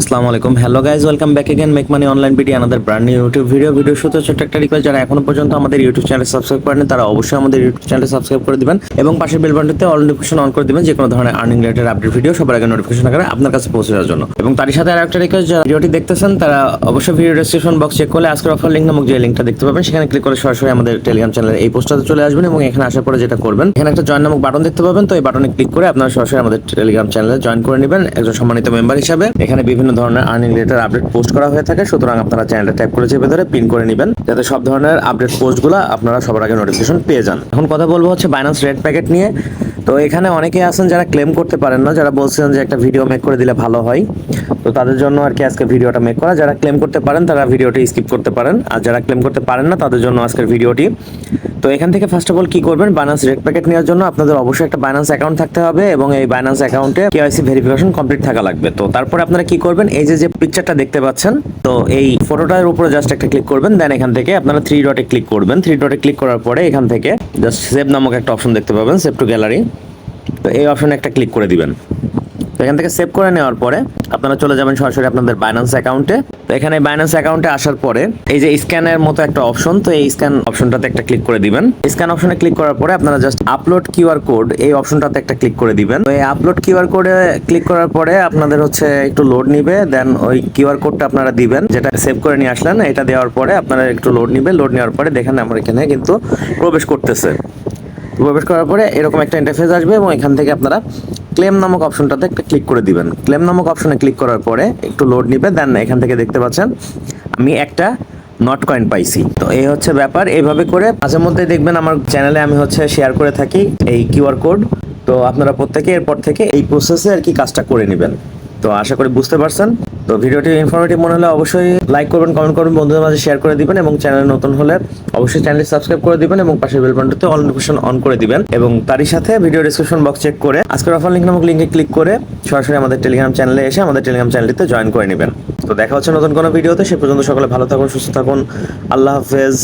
আসসালামু আলাইকুম। Hello guys welcome back again make money online video আমাদের brand new YouTube video video শুরুতে ছোট্ট একটা রিকোয়েস্ট যারা এখনও পর্যন্ত আমাদের ইউটিউব চ্যানেল সাবস্ক্রাইব করেন তারা অবশ্যই আমাদের ইউটিউব চ্যানেল সাবস্ক্রাইব করে দিবেন এবং পাশের বেল বাটনটিতে অল নোটিফিকেশন অন করে দিবেন যে কোনো ধরনের আর্নিং রিলেটেড আপডেট ভিডিও সবার আগে নোটিফিকেশন আকারে আপনার কাছে পৌঁছে যাওয়ার জন্য। এবং তারই সাথে আর একটা রিকোয়েস্ট যারা ভিডিওটি দেখতেছেন, তারা অবশ্যই ভিডিও ডেসক্রিপশন বক্স চেক করলে আজকের অফার লিঙ্ক নামক যে লিঙ্কটা দেখতে পাবেন, সেখানে ক্লিক করে সরাসরি আমাদের টেলিগ্রাম চ্যানেলের এই পোস্টটাতে চলে আসবেন এবং এখানে আসার পরে যেটা করবেন, এখানে একটা জয়েন নামক বাটন দেখতে পাবেন। তো এই বাটনে ক্লিক করে আপনারা সরাসরি আমাদের টেলিগ্রাম চ্যানেলে জয়েন করে নেবেন। একজন সম্মানিত মেম্বার হিসাবে। এখানে বিভিন্ন ধরনের আর্নিং রিলেটেড আপডেট পোস্ট করা হয়ে থাকে। সুতরাং আপনারা চ্যানেলটা ট্যাপ করে চেপে ধরে পিন করে নেবেন, যাতে সব ধরনের আপডেট পোস্টগুলো আপনারা সবার আগে নোটিফিকেশন পেয়ে যান। এখন কথা বলব হচ্ছে বাইন্যান্স রেড প্যাকেট নিয়ে। তো এখানে অনেকে আছেন যারা ক্লেম করতে পারেন না, যারা বলছেন যে একটা ভিডিও মেক করে দিলে ভালো হয়। তো তাদের জন্য আর কি আজকে ভিডিওটা মেক করা। যারা ক্লেম করতে পারেন, তারা ভিডিওটি স্কিপ করতে পারেন। আর যারা ক্লেম করতে পারেন না, তাদের জন্য আজকের ভিডিওটি তো এখান থেকে ফার্স্ট অফ অল কি করবেন? বাইন্যান্স রেড প্যাকেট নেওয়ার জন্য আপনাদের অবশ্যই একটা বাইন্যান্স অ্যাকাউন্ট থাকতে হবে এবং এই বাইন্যান্স অ্যাকাউন্টে কেওয়াইসি ভেরিফিকেশন কমপ্লিট থাকা লাগবে। তো তারপরে আপনারা কি করবেন? এই যে যে পিকচারটা দেখতে পাচ্ছেন, তো এই ফটোটার উপরে জাস্ট একটা ক্লিক করবেন। দেন এখান থেকে আপনারা থ্রি ডটে ক্লিক করবেন। থ্রি ডটে ক্লিক করার পরে এখান থেকে জাস্ট সেভ নামক একটা অপশন দেখতে পাবেন সেভ টু গ্যালারি তো এই অপশনে একটা ক্লিক করে দিবেন। তো এখান থেকে সেভ করে নেওয়ার পরে আপনারা চলে যাবেন সরাসরি আপনাদের বাইন্যান্স অ্যাকাউন্টে তো এখানে বাইন্যান্স অ্যাকাউন্টে আসার পরে এই যে স্ক্যানের মতো একটা অপশন তো এই স্ক্যান অপশনটাতে একটা ক্লিক করে দিবেন। স্ক্যান অপশনে ক্লিক করার পরে আপনারা জাস্ট আপলোড কিউআর কোড এই অপশনটাতে একটা ক্লিক করে দিবেন। তো এই আপলোড কিউআর কোডে ক্লিক করার পরে আপনাদের হচ্ছে একটু লোড নিবে দেন ওই কিউআর কোডটা আপনারা দিবেন, যেটা সেভ করে নিয়ে আসলেন। এটা দেওয়ার পরে আপনারা একটু লোড নিবে লোড নেওয়ার পরে দেখেন আমার এখানে কিন্তু প্রবেশ করতেছে। প্রবেশ করার পরে এরকম একটা ইন্টারফেস আসবে এবং এখান থেকে আপনারা ক্লেম নামক অপশনটাতে একটা ক্লিক করে দিবেন। ক্লেম নামক অপশনে ক্লিক করার পরে একটু লোড নিবে দেন এখান থেকে দেখতে পাচ্ছেন আমি একটা নট কয়েন পাইছি। তো এই হচ্ছে ব্যাপার। এইভাবে করে মাঝে মধ্যে দেখবেন আমার চ্যানেলে আমি হচ্ছে শেয়ার করে থাকি এই কিউআর কোড তো আপনারা প্রত্যেকে এরপর থেকে এই প্রসেসে আর কি কাজটা করে নেবেন। তো আশা করি বুঝতে পারছেন। তো ভিডিওটি ইনফরমেটিভ মনে হলে অবশ্যই লাইক করবেন কমেন্ট করবেন, বন্ধুদের মাঝে শেয়ার করে দিবেন এবং চ্যানেল নতুন হলে অবশ্যই চ্যানেলটি সাবস্ক্রাইব করে দিবেন এবং পাশের বেল বাটনটিতে অল নোটিফিকেশন অন করে দিবেন। এবং তারই সাথে ভিডিও ডিসক্রিপশন বক্স চেক করে আজকের অফার লিঙ্ক নামক লিঙ্কে ক্লিক করে সরাসরি আমাদের টেলিগ্রাম চ্যানেলে এসে আমাদের টেলিগ্রাম চ্যানেলটিতে জয়েন করে নেবেন। তো দেখা হচ্ছে নতুন কোনো ভিডিওতে সে পর্যন্ত সকলে ভালো থাকুন, সুস্থ থাকুন। আল্লাহ হাফেজ।